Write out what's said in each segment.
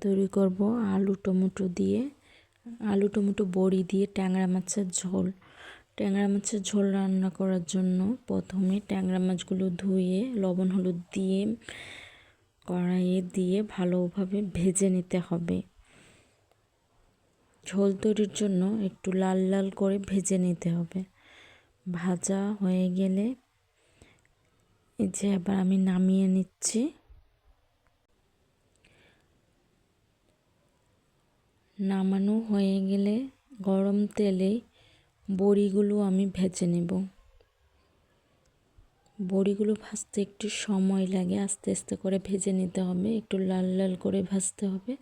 তৈরি করব আলু, টমেটো দিয়ে। আলু, টমেটো, বড়ি দিয়ে ট্যাংরা মাছের ঝোল। ট্যাংরা মাছের ঝোল রান্না করার জন্য প্রথমে ট্যাংরা মাছগুলো ধুয়ে, লবণ, হলুদ দিয়ে, কড়াইয়ে দিয়ে ভালোভাবে ভেজে নিতে হবে। ঝোল তৈরির জন্য একটু লাল লাল করে ভেজে নিতে হবে। ভাজা হয়ে গেলে এই যে এবার আমি নামিয়ে নিচ্ছি। নামানো হয়ে গেলে গরম তেলে বড়িগুলো আমি ভেজে নেব। বড়িগুলো ভাজতে একটু সময় লাগে, আস্তে আস্তে করে ভেজে নিতে হবে। একটু লাল লাল করে ভাজতে হবে,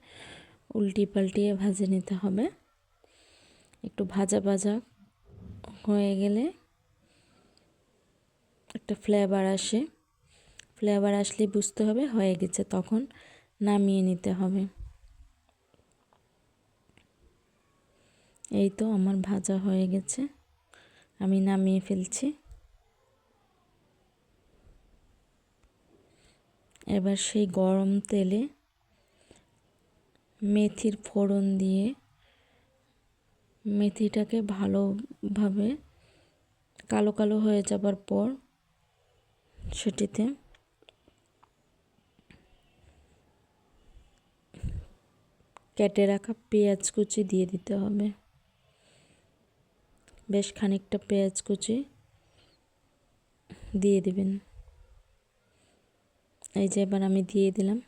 উল্টি পাল্টিয়ে ভাজে নিতে হবে। একটু ভাজা ভাজা হয়ে গেলে একটা ফ্লেভার আসে। ফ্লেভার আসলে বুঝতে হবে, হয়ে গেছে, তখন নামিয়ে নিতে হবে। এই তো আমার ভাজা হয়ে গেছে। আমি নামিয়ে ফেলছি। এবার সেই গরম তেলে মেথির ফোড়ন দিয়ে মেথিটাকে ভালোভাবে কালো কালো হয়ে যাবার পর সেটিতে কেটে রাখা পেঁয়াজ কুচি দিয়ে দিতে হবে। বেশ খানিকটা পেঁয়াজ কুচি দিয়ে দিবেন। এই যে এবার আমি দিয়ে দিলাম।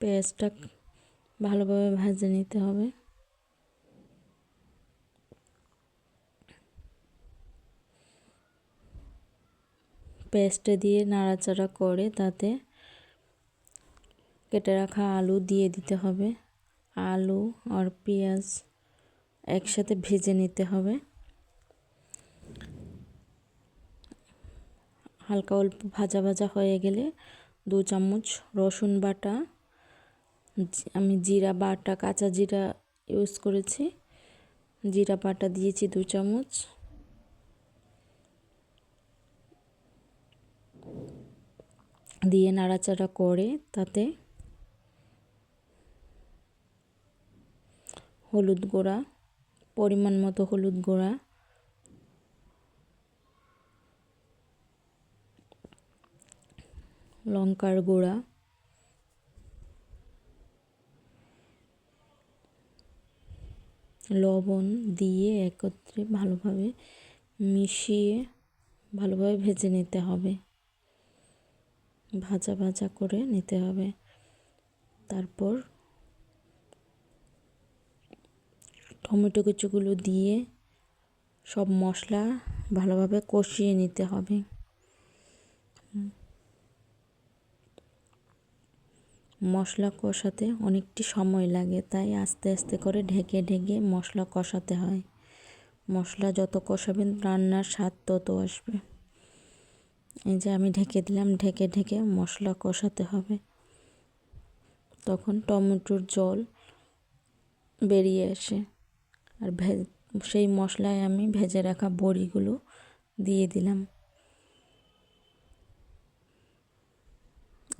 পেঁয়াজটা ভালোভাবে ভাজে নিতে হবে। পেস্টে দিয়ে নাড়াচাড়া করে তাতে কেটে রাখা আলু দিয়ে দিতে হবে। আলু আর পেঁয়াজ একসাথে ভেজে নিতে হবে। হালকা অল্প ভাজা ভাজা হয়ে গেলে দু চামচ রসুন বাটা আমি জিরা বাটা, কাঁচা জিরা ইউজ করেছি। জিরা বাটা দিয়েছি দু চামচ। দিয়ে নাড়াচাড়া করে তাতে হলুদ গুঁড়া পরিমাণ মতো হলুদ গুঁড়া। লঙ্কার গুঁড়া। লবণ দিয়ে একত্রে ভালোভাবে মিশিয়ে ভালোভাবে ভেজে নিতে হবে। ভাজা ভাজা করে নিতে হবে। তারপর টমেটো কুচুগুলো দিয়ে সব মশলা ভালোভাবে কষিয়ে নিতে হবে। মশলা কষাতে অনেকটি সময় লাগে, তাই আস্তে আস্তে করে ঢেকে ঢেকে মশলা কষাতে হয়। মশলা যত কষাবেন রান্নার স্বাদ তত আসবে। এই যে আমি ঢেকে দিলাম, ঢেকে ঢেকে মশলা কষাতে হবে। তখন টমেটোর জল বেরিয়ে আসে। আর সেই মশলায় আমি ভেজে রাখা বড়িগুলো দিয়ে দিলাম।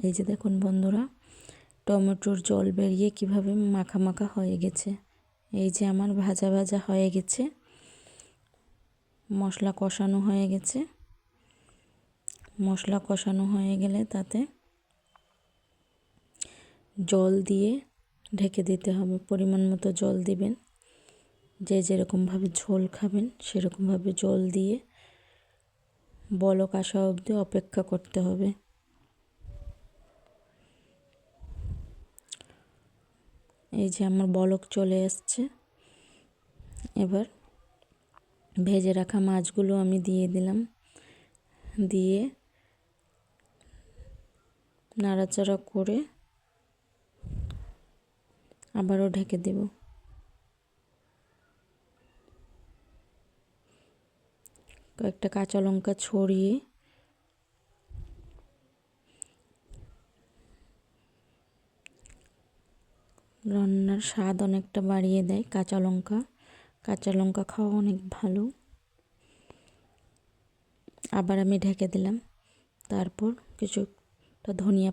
এই যে দেখুন বন্ধুরা, টমেটোর জল বেরিয়ে কীভাবে মাখা মাখা হয়ে গেছে। এই যে আমার ভাজা ভাজা হয়ে গেছে, মশলা কষানো হয়ে গেছে। মশলা কষানো হয়ে গেলে তাতে জল দিয়ে ঢেকে দিতে হবে। পরিমাণ মতো জল দিবেন। যে যেরকমভাবে ঝোল খাবেন, সেরকমভাবে জল দিয়ে বলক আসা অবধি অপেক্ষা করতে হবে। এই যে আমার বলক চলে আসছে। এবার ভেজে রাখা মাছগুলো আমি দিয়ে দিলাম। দিয়ে নাড়াচাড়া করে আবারও ঢেকে দেব। কয়েকটা কাঁচা লঙ্কা ছড়িয়ে রান্নার স্বাদ অনেকটা বাড়িয়ে দেয়। কাঁচা লঙ্কা কাঁচা লঙ্কা খাওয়া অনেক ভালো। আবার আমি ঢেকে দিলাম। তারপর কিছুটা ধনিয়া